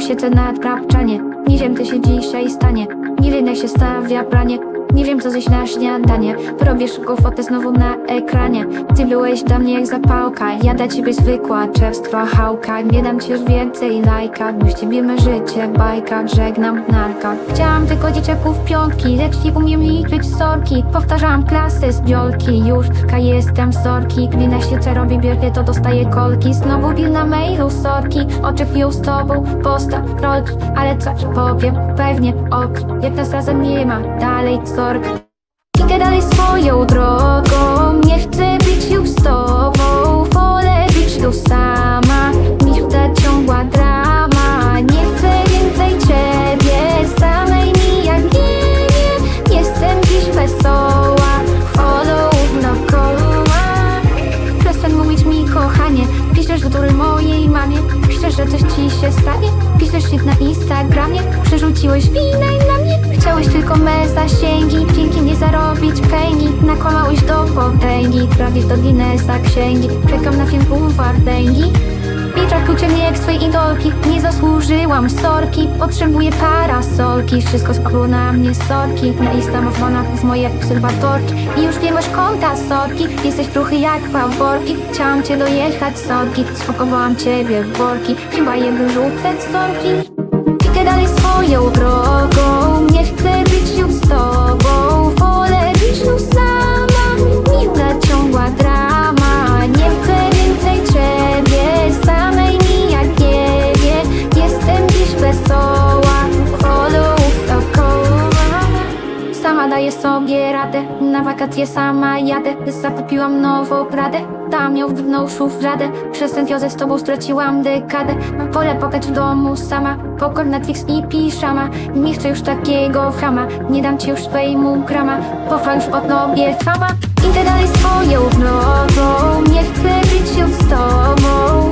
siedzę na trapczanie. Nie wiem, co się dzisiaj stanie. Nie wiem, jak się stawia pranie nie wiem co zjeść na śniadanie Robię szybką fotę znowu na ekranie. Ty byłeś dla mnie jak zapałka. Ja dla ciebie zwykła czerstwa chałka. Nie dam ci już więcej lajka. Bo z ciebie życie bajka. Żegnam narka. Chciałam tylko dzieciaków piątki Lecz nie umiem liczyć sorki. Powtarzam klasę z biolki. Już ka jestem sorki. Gdy na świece robię biorkie to dostaję kolki. Znowu bill na mailu sorki. Oczekują z tobą posta rolki. Ale coś powiem pewnie ok Jak nas razem nie ma. Dalej sorki Idę dalej swoją drogą. Nie chcę być już z tobą. Wolę być tu sama. Niż ta ciągła drama. Nie chcę więcej ciebie. Samej mi jak nie, nie Jestem dziś wesoła. Followów dookoła Przestań mówić mi kochanie. Piszesz bzdury mojej mamie. Piszesz, że coś ci się stanie. Piszesz na Instagramie. Przerzuciłeś winę Chciałeś tylko me zasięgi. Dzięki nie zarobić peni Nakłamałeś do potęgi. Trafisz do Guinnessa księgi. Czekam na film u Wardęgi i trakujcie mnie jak swej idolki. Nie zasłużyłam sorki. Potrzebuję parasolki. Wszystko spadło na mnie sorki. Na islamofona w moje obserwatorki. I już nie masz konta sorki. Jesteś truchy jak faworki Chciałam cię dojechać sorki. Spakowałam ciebie w worki. Chyba je wyrzucę sorki Idę dalej swoją drogą. Nie chcę sobie radę. Na wakacje sama jadę Zakupiłam nową Pradę. Dam ją w brudną szufladę Przez tętwiozę z tobą straciłam dekadę. Wolę płakać w domu sama. Pokor Netflix i piżama. Nie chcę już takiego chama Nie dam ci już fejmu grama. Pochwa już o tobie fama Idę dalej swoją drogą. Nie chcę być już z tobą